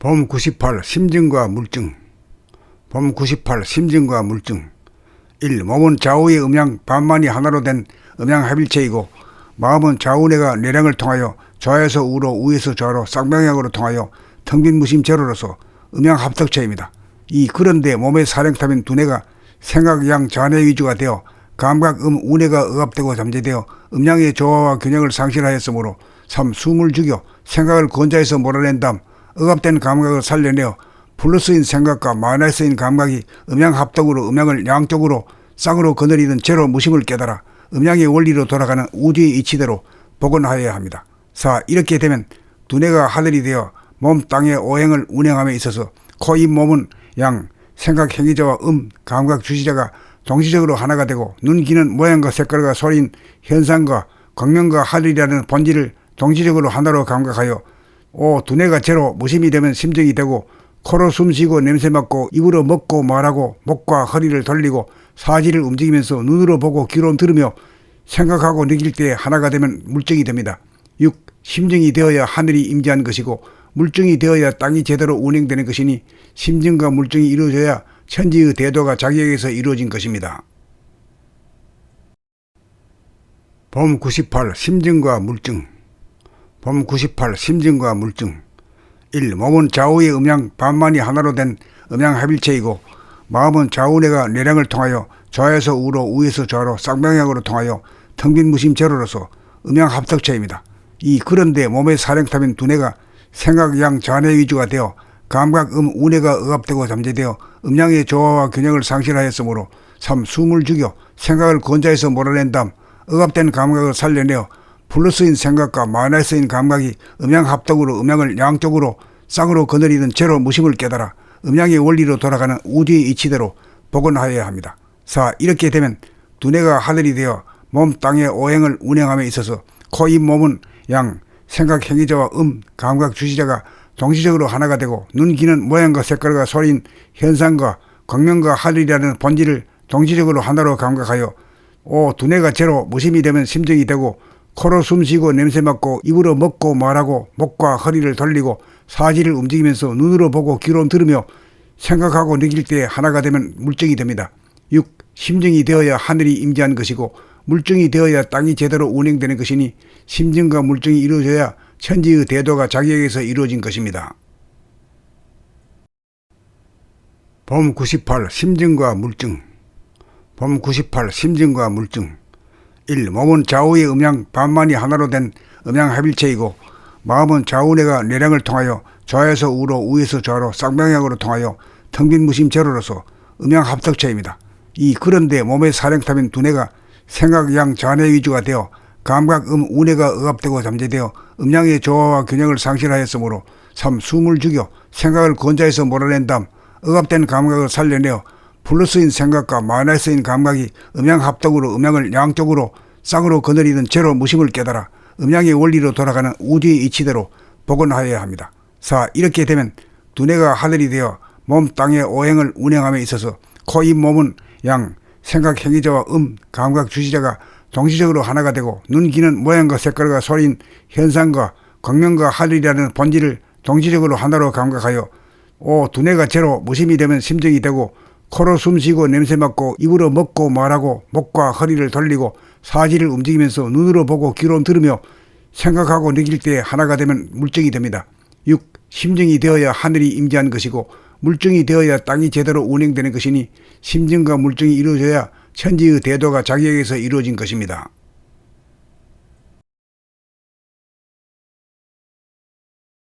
봄98 심증과 물증 봄98 심증과 물증 1. 몸은 좌우의 음양 반만이 하나로 된 음양 합일체이고 마음은 좌우내가 내량을 통하여 좌에서 우로 우에서 좌로 쌍방향으로 통하여 텅빈 무심 제로로서 음양 합덕체입니다. 이 그런데 몸의 사령탑인 두뇌가 생각 양 좌뇌 위주가 되어 감각 음 우뇌가 억압되고 잠재되어 음양의 조화와 균형을 상실하였으므로 삼 숨을 죽여 생각을 건자해서 몰아낸 다음 억압된 감각을 살려내어 플러스인 생각과 마이너스인 감각이 음양 합동으로 음양을 양쪽으로 쌍으로 거느리는 제로 무심을 깨달아 음양의 원리로 돌아가는 우주의 이치대로 복원하여야 합니다. 4. 이렇게 되면 두뇌가 하늘이 되어 몸 땅의 오행을 운행함에 있어서 코, 입, 몸은 양 생각 행위자와 음, 감각 주시자가 동시적으로 하나가 되고 눈, 귀는 모양과 색깔과 소리인 현상과 광명과 하늘이라는 본질을 동시적으로 하나로 감각하여 오 두뇌가 제로 무심이 되면 심정이 되고 코로 숨쉬고 냄새 맡고 입으로 먹고 말하고 목과 허리를 돌리고 사지를 움직이면서 눈으로 보고 귀로 들으며 생각하고 느낄 때 하나가 되면 물증이 됩니다. 6. 심증이 되어야 하늘이 임재한 것이고 물증이 되어야 땅이 제대로 운행되는 것이니 심증과 물증이 이루어져야 천지의 대도가 자기에게서 이루어진 것입니다. 봄 98 심증과 물증 봄 98 심증과 물증 1. 몸은 좌우의 음양 반만이 하나로 된 음양 합일체이고 마음은 좌우뇌가 내량을 통하여 좌에서 우로 우에서 좌로 쌍방향으로 통하여 텅빈 무심 제로로서 음양 합덕체입니다. 이 그런데 몸의 사령탑인 두뇌가 생각 양 좌뇌 위주가 되어 감각 음 우뇌가 억압되고 잠재되어 음양의 조화와 균형을 상실하였으므로 삼 숨을 죽여 생각을 건자해서 몰아낸 다음 억압된 감각을 살려내어 플러스인 생각과 마이너스인 감각이 음양 합동으로 음양을 양쪽으로 쌍으로 거느리는 제로 무심을 깨달아 음양의 원리로 돌아가는 우주의 이치대로 복원하여야 합니다. 4. 이렇게 되면 두뇌가 하늘이 되어 몸 땅의 오행을 운행함에 있어서 코, 입, 몸은 양 생각 행위자와 음, 감각 주시자가 동시적으로 하나가 되고 눈, 귀는 모양과 색깔과 소리인 현상과 광명과 하늘이라는 본질을 동시적으로 하나로 감각하여 오 두뇌가 제로 무심이 되면 심정이 되고 코로 숨쉬고 냄새 맡고 입으로 먹고 말하고 목과 허리를 돌리고 사지를 움직이면서 눈으로 보고 귀로 들으며 생각하고 느낄 때 하나가 되면 물증이 됩니다. 6. 심증이 되어야 하늘이 임재한 것이고 물증이 되어야 땅이 제대로 운행되는 것이니 심증과 물증이 이루어져야 천지의 대도가 자기에게서 이루어진 것입니다. 봄 98 심증과 물증 봄 98 심증과 물증 1. 몸은 좌우의 음양 반만이 하나로 된 음양 합일체이고 마음은 좌우뇌가 내량을 통하여 좌에서 우로 우에서 좌로 쌍방향으로 통하여 텅빈 무심 제로로서 음양 합덕체입니다. 이 그런데 몸의 사령탑인 두뇌가 생각 양 좌뇌 위주가 되어 감각 음 우뇌가 억압되고 잠재되어 음양의 조화와 균형을 상실하였으므로 삼 숨을 죽여 생각을 건자해서 몰아낸 다음 억압된 감각을 살려내어 플러스인 생각과 마이너스인 감각이 음양 합동으로 음양을 양쪽으로 쌍으로 거느리는 제로 무심을 깨달아 음양의 원리로 돌아가는 우주의 이치대로 복원하여야 합니다. 4. 이렇게 되면 두뇌가 하늘이 되어 몸 땅의 오행을 운행함에 있어서 코, 입, 몸은 양 생각 행위자와 음, 감각 주시자가 동시적으로 하나가 되고 눈, 귀는 모양과 색깔과 소리인 현상과 광명과 하늘이라는 본질을 동시적으로 하나로 감각하여 오 두뇌가 제로 무심이 되면 심정이 되고 코로 숨쉬고 냄새 맡고 입으로 먹고 말하고 목과 허리를 돌리고 사지를 움직이면서 눈으로 보고 귀로 들으며 생각하고 느낄 때 하나가 되면 물증이 됩니다. 6. 심증이 되어야 하늘이 임재한 것이고 물증이 되어야 땅이 제대로 운행되는 것이니 심증과 물증이 이루어져야 천지의 대도가 자기에게서 이루어진 것입니다.